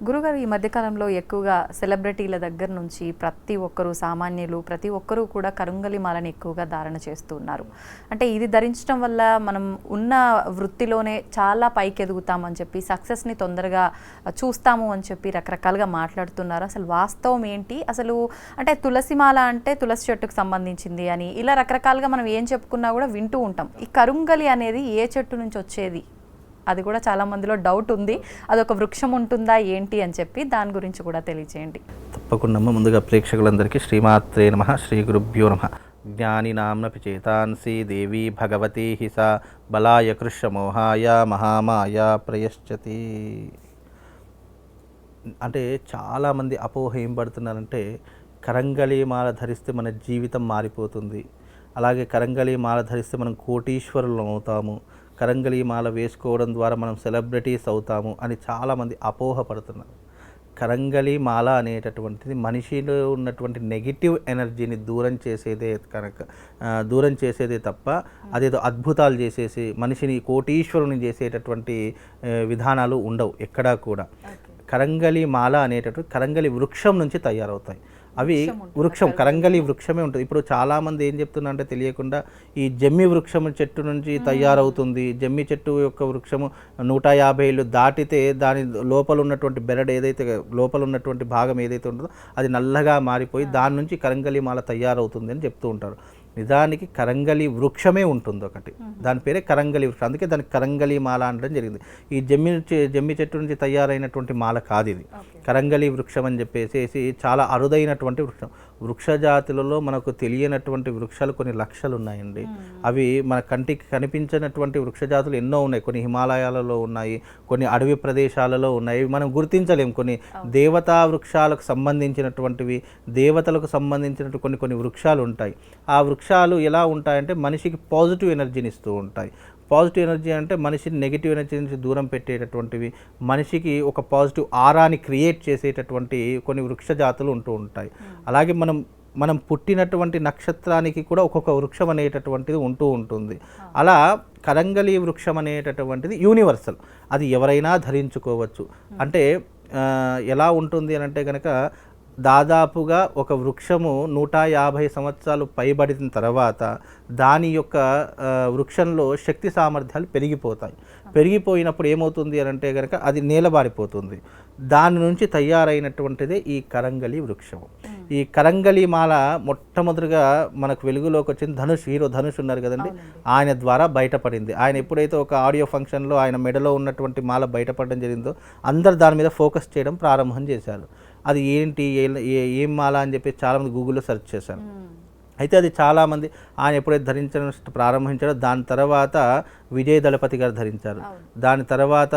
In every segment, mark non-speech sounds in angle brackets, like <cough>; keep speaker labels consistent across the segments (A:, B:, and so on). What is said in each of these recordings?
A: గురుగారు ఈ మధ్యకాలంలో ఎక్కువగా సెలబ్రిటీల దగ్గర నుంచి ప్రతి ఒక్కరూ సామాన్యులు ప్రతి ఒక్కరూ కూడా కరుంగలి మాలని ఎక్కువగా ధారణ చేస్తూ ఉన్నారు. అంటే ఇది ధరించడం వల్ల మనం ఉన్న వృత్తిలోనే చాలా పైకి ఎదుగుతామని చెప్పి సక్సెస్ని తొందరగా చూస్తాము అని చెప్పి రకరకాలుగా మాట్లాడుతున్నారు. అసలు వాస్తవం ఏంటి? అసలు అంటే తులసి మాల అంటే తులసి చెట్టుకు సంబంధించింది అని ఇలా రకరకాలుగా మనం ఏం చెప్పుకున్నా కూడా వింటూ ఉంటాం. ఈ కరుంగలి అనేది ఏ చెట్టు నుంచి వచ్చేది? అది కూడా చాలా మందిలో డౌట్ ఉంది. అదొక వృక్షం ఉంటుందా ఏంటి అని చెప్పి దాని గురించి కూడా తెలియచేయండి.
B: తప్పకుండా ముందుగా ప్రేక్షకులందరికీ శ్రీమాత్రే నమ. శ్రీ గురుభ్యో నమ. జ్ఞాని నామ్నపి చేతాన్సి దేవి భగవతి హిస బలాయ కృష్ణమోహాయ మహామాయ ప్రయశ్చతి. అంటే చాలామంది అపోహ ఏం పడుతున్నారంటే కరంగళీ మాల ధరిస్తే మన జీవితం మారిపోతుంది. అలాగే కరంగళి మాల ధరిస్తే మనం కోటీశ్వరులు అవుతాము. కరంగళి మాల వేసుకోవడం ద్వారా మనం సెలబ్రిటీస్ అవుతాము అని చాలామంది అపోహపడుతున్నారు. కరంగలి మాల అనేటటువంటిది మనిషిలో ఉన్నటువంటి నెగిటివ్ ఎనర్జీని దూరం చేసేదే కనుక దూరం చేసేదే తప్ప అదేదో అద్భుతాలు చేసేసి మనిషిని కోటీశ్వరుని చేసేటటువంటి విధానాలు ఉండవు ఎక్కడా కూడా. కరంగలి మాల అనేటటువంటి కరంగలి వృక్షం నుంచి తయారవుతాయి. అవి వృక్షం కరంగలి వృక్షమే ఉంటుంది. ఇప్పుడు చాలామంది ఏం చెప్తున్నారంటే తెలియకుండా ఈ జమ్మి వృక్షం చెట్టు నుంచి తయారవుతుంది. జమ్మి చెట్టు యొక్క వృక్షము నూట యాభై ఏళ్ళు దాటితే దాని లోపల ఉన్నటువంటి బెరడు ఏదైతే లోపల ఉన్నటువంటి భాగం ఏదైతే ఉంటుందో అది నల్లగా మారిపోయి దాని నుంచి కరంగలి మాల తయారవుతుంది అని చెప్తూ ఉంటారు. నిజానికి కరంగలి వృక్షమే ఉంటుంది ఒకటి. దాని పేరే కరంగలి వృక్షం. అందుకే దానికి కరంగలి మాల అనడం జరిగింది. ఈ జమ్మి జమ్మి చెట్టు నుంచి తయారైనటువంటి మాల కాదు ఇది. కరంగలి వృక్షం అని చెప్పేసి చాలా అరుదైనటువంటి వృక్షం. వృక్ష జాతులలో మనకు తెలియనటువంటి వృక్షాలు కొన్ని లక్షలు ఉన్నాయండి. అవి మన కంటికి కనిపించినటువంటి వృక్ష జాతులు ఎన్నో ఉన్నాయి. కొన్ని హిమాలయాలలో ఉన్నాయి కొన్ని అడవి ప్రదేశాలలో ఉన్నాయి. మనం గుర్తించలేం. కొన్ని దేవతా వృక్షాలకు సంబంధించినటువంటివి దేవతలకు సంబంధించినటువంటి కొన్ని కొన్ని వృక్షాలు ఉంటాయి. ఆ వృక్షాలు ఎలా ఉంటాయంటే మనిషికి పాజిటివ్ ఎనర్జీని ఇస్తూ ఉంటాయి. పాజిటివ్ ఎనర్జీ అంటే మనిషిని నెగిటివ్ ఎనర్జీ నుంచి దూరం పెట్టేటటువంటివి మనిషికి ఒక పాజిటివ్ ఆరాని క్రియేట్ చేసేటటువంటి కొన్ని వృక్ష జాతులు ఉంటూ ఉంటాయి. అలాగే మనం మనం పుట్టినటువంటి నక్షత్రానికి కూడా ఒక్కొక్క వృక్షం అనేటటువంటిది ఉంటూ ఉంటుంది. అలా కరంగలి వృక్షం అనేటటువంటిది యూనివర్సల్ అది ఎవరైనా ధరించుకోవచ్చు. అంటే ఆ, ఎలా ఉంటుంది అని అంటే కనుక దాదాపుగా ఒక వృక్షము నూట యాభై సంవత్సరాలు పైబడిన తర్వాత దాని యొక్క వృక్షంలో శక్తి సామర్థ్యాలు పెరిగిపోతాయి. పెరిగిపోయినప్పుడు ఏమవుతుంది అని అంటే కనుక అది నేలబారిపోతుంది. దాని నుంచి తయారైనటువంటిదే ఈ కరంగలి వృక్షము. ఈ కరంగలి మాల మొట్టమొదటిగా మనకు వెలుగులోకి వచ్చింది ధనుష్. హీరో ధనుష్ ఉన్నారు కదండి. ఆయన ద్వారా బయటపడింది. ఆయన ఎప్పుడైతే ఒక ఆడియో ఫంక్షన్లో ఆయన మెడలో ఉన్నటువంటి మాల బయటపడడం జరిగిందో అందరు దాని మీద ఫోకస్ చేయడం ప్రారంభం చేశారు. అది ఏంటి ఏ- మాల అని చెప్పి చాలామంది గూగుల్లో సెర్చ్ చేశారు అయితే అది చాలామంది ఆయన ఎప్పుడైతే ధరించడం ప్రారంభించారో దాని తర్వాత విజయ్ దళపతి గారు ధరించారు. దాని తర్వాత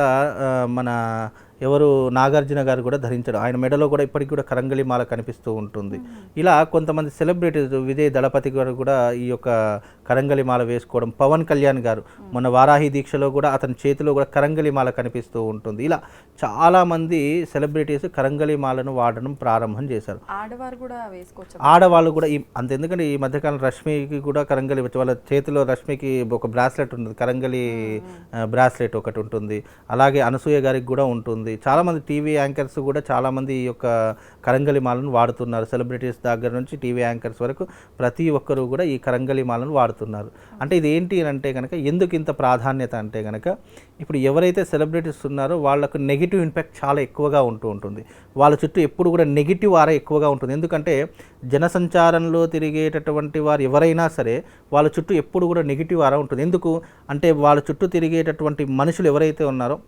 B: మన ఎవరు నాగార్జున గారు కూడా ధరించారు ఆయన మెడలో కూడా ఇప్పటికి కూడా కరంగలి మాల కనిపిస్తూ ఉంటుంది. ఇలా కొంతమంది సెలబ్రిటీస్ విజయ్ దళపతి గారు కూడా ఈ యొక్క కరంగలి మాల వేసుకోవడం పవన్ కళ్యాణ్ గారు మొన్న వారాహి దీక్షలో కూడా అతని చేతిలో కూడా కరంగలి మాల కనిపిస్తూ ఉంటుంది. ఇలా చాలామంది సెలబ్రిటీస్ కరంగలి మాలను వాడడం ప్రారంభం చేశారు.
A: ఆడవారు కూడా వేసుకోవచ్చు.
B: ఆడవాళ్ళు కూడా ఈ అంత ఎందుకంటే ఈ మధ్యకాలం రష్మికి కూడా కరంగలి వచ్చి వాళ్ళ చేతిలో రష్మికి ఒక బ్రాస్లెట్ ఉంటుంది కరంగలి బ్రాస్లెట్ ఒకటి ఉంటుంది. అలాగే అనసూయ గారికి కూడా ఉంటుంది. చాలామంది టీవీ యాంకర్స్ కూడా చాలామంది ఈ యొక్క కరంగలి మాలను వాడుతున్నారు. సెలబ్రిటీస్ దగ్గర నుంచి టీవీ యాంకర్స్ వరకు ప్రతి ఒక్కరూ కూడా ఈ కరంగలి మాలను వాడుతున్నారు. అంటే ఇది ఏంటి అని అంటే కనుక ఎందుకు ఇంత ప్రాధాన్యత అంటే కనుక ఇప్పుడు ఎవరైతే సెలబ్రిటీస్ ఉన్నారో వాళ్ళకు నెగిటివ్ ఇంపాక్ట్ చాలా ఎక్కువగా ఉంటూ ఉంటుంది. వాళ్ళ చుట్టూ ఎప్పుడు కూడా నెగిటివ్ ఆరా ఎక్కువగా ఉంటుంది. ఎందుకంటే జనసంచారంలో తిరిగేటటువంటి వారు ఎవరైనా సరే వాళ్ళ చుట్టూ ఎప్పుడు కూడా నెగిటివ్ ఆరా ఉంటుంది. ఎందుకు? అంటే వాళ్ళ చుట్టూ తిరిగేటటువంటి మనుషులు ఎవరైతే ఉన్నారో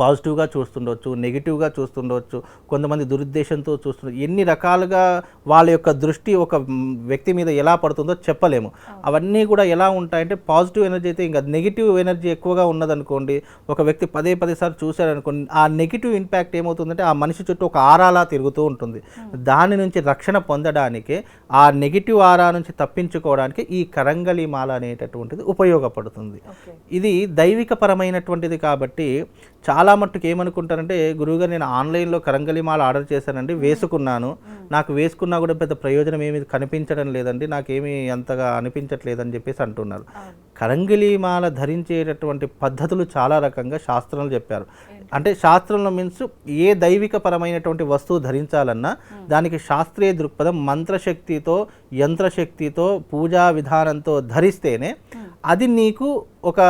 B: పాజిటివ్గా చూస్తుండొచ్చు నెగిటివ్గా చూస్తుండవచ్చు కొంతమంది దురుద్దేశంతో చూస్తుండొచ్చు. ఎన్ని రకాలుగా వాళ్ళ యొక్క దృష్టి ఒక వ్యక్తి మీద ఎలా పడుతుందో చెప్పలేము. అవన్నీ కూడా ఎలా ఉంటాయంటే పాజిటివ్ ఎనర్జీ అయితే ఇంకా నెగిటివ్ ఎనర్జీ ఎక్కువగా ఉన్నదనుకోండి ఒక వ్యక్తి పదే పదే సార్లు చూశారనుకోండి ఆ నెగిటివ్ ఇంపాక్ట్ ఏమవుతుందంటే ఆ మనిషి చుట్టూ ఒక ఆరాలా తిరుగుతూ ఉంటుంది. దాని నుంచి రక్షణ పొందడానికి ఆ నెగిటివ్ ఆరా నుంచి తప్పించుకోవడానికి ఈ కరంగలి మాల అనేటటువంటిది ఉపయోగపడుతుంది. ఇది దైవిక పరమైనటువంటిది కాబట్టి చాలా మట్టుకు ఏమనుకుంటారంటే గురువుగారు నేను ఆన్లైన్లో కరంగలి మాల ఆర్డర్ చేశానండి వేసుకున్నాను. నాకు వేసుకున్నా కూడా పెద్ద ప్రయోజనం ఏమి కనిపించడం లేదండి నాకేమీ అంతగా అనిపించట్లేదు అని చెప్పేసి అంటున్నారు. కరంగిలి మాల ధరించేటటువంటి పద్ధతులు చాలా రకంగా శాస్త్రంలో చెప్పారు. అంటే శాస్త్రంలో మీన్స్ ఏ దైవిక పరమైనటువంటి వస్తువు ధరించాలన్నా దానికి శాస్త్రీయ దృక్పథం మంత్రశక్తితో యంత్రశక్తితో పూజా విధానంతో ధరిస్తేనే అది నీకు ఒక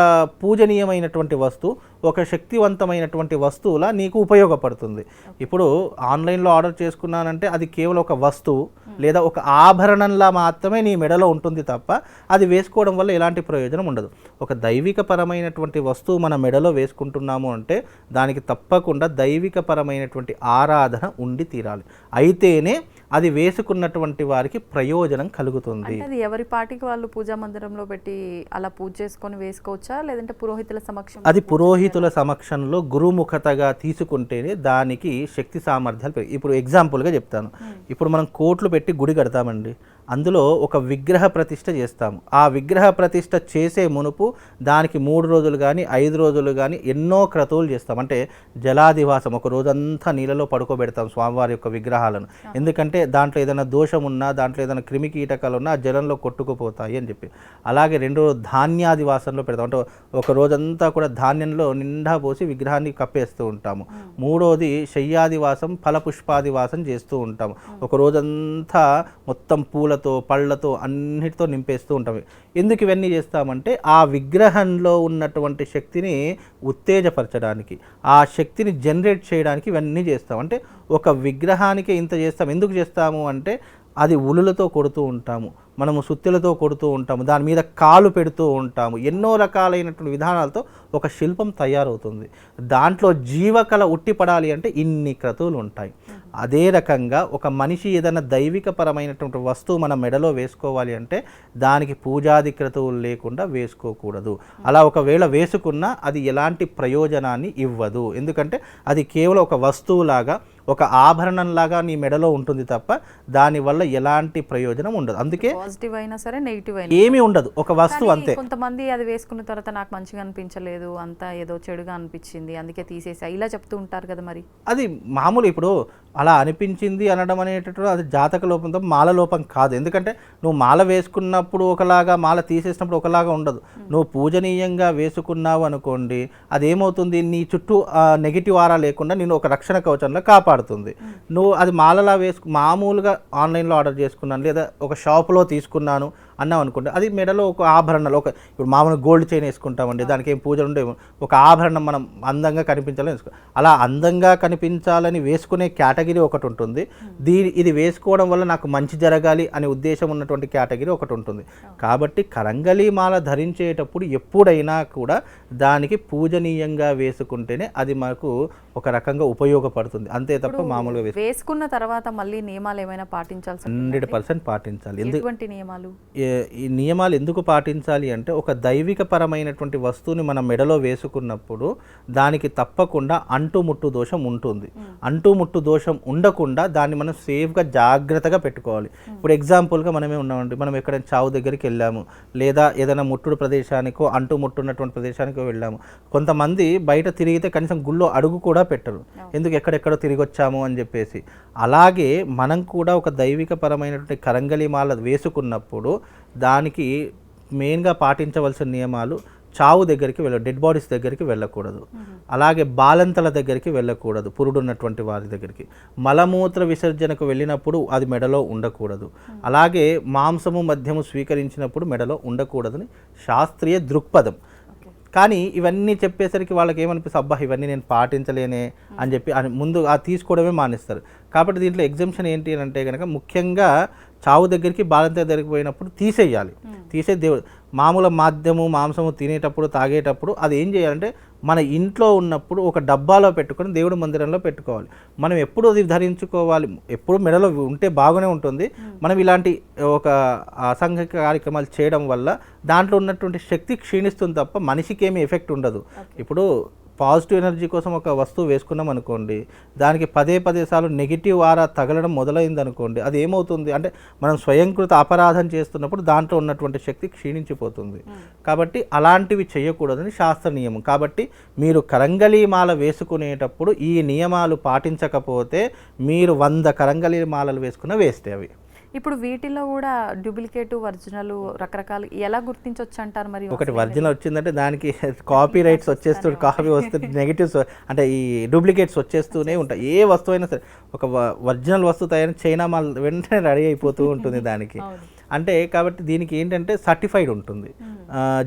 B: పూజనీయమైనటువంటి వస్తువు ఒక శక్తివంతమైనటువంటి వస్తువులా నీకు ఉపయోగపడుతుంది. ఇప్పుడు ఆన్లైన్లో ఆర్డర్ చేసుకున్నానంటే అది కేవలం ఒక వస్తువు లేదా ఒక ఆభరణంలా మాత్రమే నీ మెడలో ఉంటుంది తప్ప అది వేసుకోవడం వల్ల ఎలాంటి ప్రయోజనం ఉండదు. ఒక దైవిక పరమైనటువంటి వస్తువు మన మెడలో వేసుకుంటున్నాము అంటే దానికి తప్పకుండా దైవిక పరమైనటువంటి ఆరాధన ఉండి తీరాలి. అయితేనే అది వేసుకున్నటువంటి వారికి ప్రయోజనం కలుగుతుంది.
A: ఎవరి పాటికి వాళ్ళు పూజా మందిరంలో పెట్టి అలా పూజ చేసుకొని వేసుకోవచ్చా లేదంటే పురోహితుల సమక్షం
B: అది పురోహితుల సమక్షంలో గురుముఖతగా తీసుకుంటేనే దానికి శక్తి సామర్థ్యాలు పెరిగి ఇప్పుడు ఎగ్జాంపుల్గా చెప్తాను. ఇప్పుడు మనం కోట్లు పెట్టి గుడి కడతామండి. అందులో ఒక విగ్రహ ప్రతిష్ఠ చేస్తాము. ఆ విగ్రహ ప్రతిష్ఠ చేసే మునుపు దానికి మూడు రోజులు కానీ ఐదు రోజులు కానీ ఎన్నో క్రతువులు చేస్తాం. అంటే జలాదివాసం ఒక రోజంతా నీళ్ళలో పడుకోబెడతాం స్వామివారి యొక్క విగ్రహాలను. ఎందుకంటే దాంట్లో ఏదైనా దోషం ఉన్నా దాంట్లో ఏదైనా క్రిమి కీటకాలు ఉన్నా జలంలో కొట్టుకుపోతాయి అని చెప్పి. అలాగే రెండో రోజు ధాన్యాదివాసంలో పెడతాం. అంటే ఒక రోజంతా కూడా ధాన్యంలో నిండా పోసి విగ్రహాన్ని కప్పేస్తూ ఉంటాము. మూడోది శయ్యాదివాసం ఫలపుష్పాదివాసం చేస్తూ ఉంటాము. ఒక రోజంతా మొత్తం పూలతో పళ్ళతో అన్నిటితో నింపేస్తూ ఉంటాం. ఎందుకు ఇవన్నీ చేస్తామంటే ఆ విగ్రహంలో ఉన్నటువంటి శక్తిని ఉత్తేజపరచడానికి ఆ శక్తిని జనరేట్ చేయడానికి ఇవన్నీ చేస్తాం. అంటే ఒక విగ్రహానికి ఇంత చేస్తాం. ఎందుకు చేస్తాము అంటే అది ఉలులతో కొడుతూ ఉంటాము. మనము సుత్తులతో కొడుతూ ఉంటాము. దాని మీద కాలు పెడుతూ ఉంటాము. ఎన్నో రకాలైనటువంటి విధానాలతో ఒక శిల్పం తయారవుతుంది. దాంట్లో జీవకళ ఉట్టిపడాలి అంటే ఇన్ని క్రతువులు ఉంటాయి. అదే రకంగా ఒక మనిషి ఏదైనా దైవిక పరమైనటువంటి వస్తువు మన మెడలో వేసుకోవాలి అంటే దానికి పూజాది క్రతువులు లేకుండా వేసుకోకూడదు. అలా ఒకవేళ వేసుకున్నా అది ఎలాంటి ప్రయోజనాన్ని ఇవ్వదు. ఎందుకంటే అది కేవలం ఒక వస్తువులాగా ఒక ఆభరణంలాగా నీ మెడలో ఉంటుంది తప్ప దానివల్ల ఎలాంటి ప్రయోజనం ఉండదు. అందుకే
A: పాజిటివ్ అయినా సరే నెగిటివ్ అయినా
B: ఏమీ ఉండదు. ఒక వస్తువు అంతే.
A: కొంతమంది అది వేసుకున్న తర్వాత నాకు మంచిగా అనిపించలేదు అంతా ఏదో చెడుగా అనిపించింది అందుకే తీసేసా. ఇలా చెప్తూ ఉంటారు కదా మరి.
B: అది మామూలు ఇప్పుడు అలా అనిపించింది అనడం అనేటటువంటి అది జాతక లోపంతో మాల లోపం కాదు. ఎందుకంటే నువ్వు మాల వేసుకున్నప్పుడు ఒకలాగా మాల తీసేసినప్పుడు ఒకలాగా ఉండదు. నువ్వు పూజనీయంగా వేసుకున్నావు అనుకోండి అదేమవుతుంది? నీ చుట్టూ నెగిటివ్ ఆరా లేకుండా నేను ఒక రక్షణ కవచంలో కాపాడుతుంది. నువ్వు అది మాలలా వేసుకు మామూలుగా ఆన్లైన్లో ఆర్డర్ చేసుకున్నాను లేదా ఒక షాపులో తీసుకున్నాను అన్నాం అనుకుంటే. అది మెడలో ఒక ఆభరణాలు ఒక ఇప్పుడు మామూలు గోల్డ్ చైన్ వేసుకుంటామండి దానికి ఏం పూజలు ఉండే ఒక ఆభరణం మనం అందంగా కనిపించాలని వేసుకో అలా అందంగా కనిపించాలని వేసుకునే కేటగిరీ ఒకటి ఉంటుంది. దీని ఇది వేసుకోవడం వల్ల నాకు మంచి జరగాలి అనే ఉద్దేశం ఉన్నటువంటి కేటగిరీ ఒకటి ఉంటుంది. కాబట్టి కరంగలి మాల ధరించేటప్పుడు ఎప్పుడైనా కూడా దానికి పూజనీయంగా వేసుకుంటేనే అది మనకు ఒక రకంగా ఉపయోగపడుతుంది. అంతే తప్ప మామూలుగా వేసు
A: వేసుకున్న తర్వాత మళ్ళీ నియమాలు ఏమైనా పాటించాల్సి?
B: హండ్రెడ్ పర్సెంట్ పాటించాలి. ఎందుకు
A: ఎటువంటి నియమాలు?
B: ఈ నియమాలు ఎందుకు పాటించాలి అంటే ఒక దైవిక పరమైనటువంటి వస్తువుని మన మెడలో వేసుకున్నప్పుడు దానికి తప్పకుండా అంటుముట్టు దోషం ఉంటుంది. అంటుముట్టు దోషం ఉండకుండా దాన్ని మనం సేఫ్గా జాగ్రత్తగా పెట్టుకోవాలి. ఇప్పుడు ఎగ్జాంపుల్గా మనమే ఉన్నామండి. మనం ఎక్కడైనా చావు దగ్గరికి వెళ్ళాము. లేదా ఏదైనా ముట్టుడు ప్రదేశానికో అంటు ముట్టున్నటువంటి ప్రదేశానికో వెళ్ళాము. కొంతమంది బయట తిరిగితే కనీసం గుళ్ళో అడుగు కూడా పెట్టరు. ఎందుకు ఎక్కడెక్కడో తిరిగి వచ్చాము అని చెప్పేసి. అలాగే మనం కూడా ఒక దైవిక పరమైనటువంటి కరంగలి మాల వేసుకున్నప్పుడు దానికి మెయిన్గా పాటించవలసిన నియమాలు చావు దగ్గరికి వెళ్ళ డెడ్ బాడీస్ దగ్గరికి వెళ్ళకూడదు. అలాగే బాలంతల దగ్గరికి వెళ్ళకూడదు పురుడున్నటువంటి వారి దగ్గరికి. మలమూత్ర విసర్జనకు వెళ్ళినప్పుడు అది మెడలో ఉండకూడదు. అలాగే మాంసము మద్యము స్వీకరించినప్పుడు మెడలో ఉండకూడదని శాస్త్రీయ దృక్పథం. కానీ ఇవన్నీ చెప్పేసరికి వాళ్ళకి ఏమనిపిస్తుంది అబ్బా ఇవన్నీ నేను పాటించలేనే అని చెప్పి అని ముందు ఆ తీసుకోవడమే మానేస్తారు. కాబట్టి దీంట్లో ఎగ్జామ్షన్ ఏంటి అని అంటే కనుక ముఖ్యంగా చావు దగ్గరికి బాలంత దగ్గరికి పోయినప్పుడు తీసేయాలి తీసే దేవుడు మామూలు మాధ్యము మాంసము తినేటప్పుడు తాగేటప్పుడు అది ఏం చేయాలంటే మన ఇంట్లో ఉన్నప్పుడు ఒక డబ్బాలో పెట్టుకొని దేవుడి మందిరంలో పెట్టుకోవాలి. మనం ఎప్పుడు అది ధరించుకోవాలి? ఎప్పుడు మెడలో ఉంటే బాగానే ఉంటుంది. మనం ఇలాంటి ఒక అసాంఘిక కార్యక్రమాలు చేయడం వల్ల దాంట్లో ఉన్నటువంటి శక్తి క్షీణిస్తుంది తప్ప మనిషికి ఏమీ ఎఫెక్ట్ ఉండదు. ఇప్పుడు పాజిటివ్ ఎనర్జీ కోసం ఒక వస్తువు వేసుకున్నాం అనుకోండి దానికి పదే పదే సార్లు నెగిటివ్ ఆరా తగలడం మొదలైంది అనుకోండి అది ఏమవుతుంది? అంటే మనం స్వయంకృత అపరాధం చేస్తున్నప్పుడు దాంట్లో ఉన్నటువంటి శక్తి క్షీణించిపోతుంది. కాబట్టి అలాంటివి చేయకూడదని శాస్త్ర నియమం. కాబట్టి మీరు కరంగలి మాల వేసుకునేటప్పుడు ఈ నియమాలు పాటించకపోతే మీరు వంద కరంగలి మాలలు వేసుకున్న వేస్తే అవి.
A: ఇప్పుడు వీటిలో కూడా డూప్లికేట్ ఒరిజినల్ రకరకాలు ఎలా గుర్తించవచ్చు అంటారు మరి
B: ఒకటి ఒరిజినల్ వచ్చిందంటే దానికి కాపీ రైట్స్ వచ్చేస్తూ కాపీ వస్తే నెగిటివ్స్ అంటే ఈ డూప్లికేట్స్ వచ్చేస్తూనే ఉంటాయి. ఏ వస్తువు అయినా సరే ఒక ఒరిజినల్ వస్తువు తయారు చైనా మాల్ వెంటనే రెడీ అయిపోతూ ఉంటుంది <laughs> దానికి. అంటే కాబట్టి దీనికి ఏంటంటే సర్టిఫైడ్ ఉంటుంది.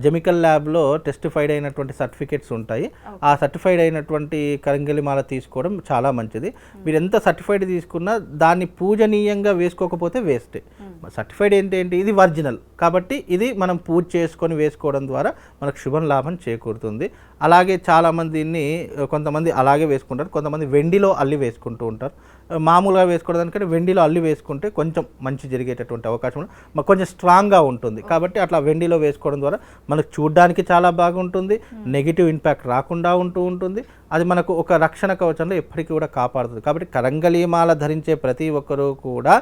B: జెమికల్ ల్యాబ్లో టెస్టిఫైడ్ అయినటువంటి సర్టిఫికేట్స్ ఉంటాయి. ఆ సర్టిఫైడ్ అయినటువంటి కరంగలి మాల తీసుకోవడం చాలా మంచిది. మీరు ఎంత సర్టిఫైడ్ తీసుకున్నా దాన్ని పూజనీయంగా వేసుకోకపోతే వేస్టే సర్టిఫైడ్ ఏంటంటే ఇది ఒరిజినల్ కాబట్టి ఇది మనం పూజ చేసుకొని వేసుకోవడం ద్వారా మనకు శుభం లాభం చేకూరుతుంది. అలాగే చాలామంది దీన్ని కొంతమంది అలాగే వేసుకుంటారు. కొంతమంది వెండిలో అల్లి వేసుకుంటూ ఉంటారు. మామూలుగా వేసుకోవడానికంటే వెండిలో అల్లి వేసుకుంటే కొంచెం మంచి జరిగేటటువంటి అవకాశం. మాకు కొంచెం స్ట్రాంగ్గా ఉంటుంది. కాబట్టి అట్లా వెండిలో వేసుకోవడం ద్వారా మనకు చూడడానికి చాలా బాగుంటుంది. నెగిటివ్ ఇంపాక్ట్ రాకుండా ఉంటూ ఉంటుంది. అది మనకు ఒక రక్షణ కవచంలో ఎప్పటికీ కూడా కాపాడుతుంది. కాబట్టి కరంగలీమాల ధరించే ప్రతి ఒక్కరూ కూడా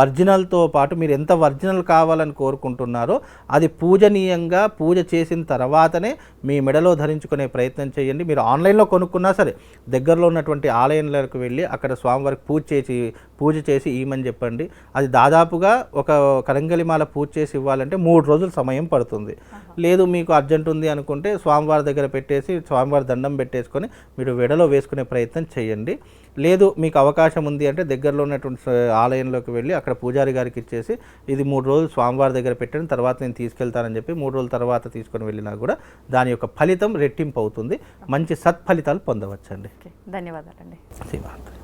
B: ఒరిజినల్తో పాటు మీరు ఎంత ఒరిజినల్ కావాలని కోరుకుంటున్నారో అది పూజనీయంగా పూజ చేసిన తర్వాతనే మీ మెడలో ధరించుకునే ప్రయత్నం చేయండి. మీరు ఆన్లైన్లో కొనుక్కున్నా సరే దగ్గరలో ఉన్నటువంటి ఆలయంలోకి వెళ్ళి అక్కడ స్వామివారికి పూజ చేసి పూజ చేసి ఇవ్వమని చెప్పండి. అది దాదాపుగా ఒక కరంగలిమాల పూజ చేసి ఇవ్వాలంటే మూడు రోజులు సమయం పడుతుంది. లేదు మీకు అర్జెంట్ ఉంది అనుకుంటే స్వామివారి దగ్గర పెట్టేసి స్వామివారి దండం పెట్టేసుకొని మీరు వెడలో వేసుకునే ప్రయత్నం చేయండి. లేదు మీకు అవకాశం ఉంది అంటే దగ్గరలో ఉన్నటువంటి ఆలయంలోకి వెళ్ళి అక్కడ పూజారి గారికి ఇచ్చేసి ఇది మూడు రోజులు స్వామివారి దగ్గర పెట్టిన తర్వాత నేను తీసుకెళ్తానని చెప్పి మూడు రోజుల తర్వాత తీసుకొని వెళ్ళినా కూడా దాని యొక్క ఫలితం రెట్టింపు అవుతుంది. మంచి సత్ఫలితాలు పొందవచ్చండి.
A: ధన్యవాదాలండి.
B: శ్రీమాత్రి.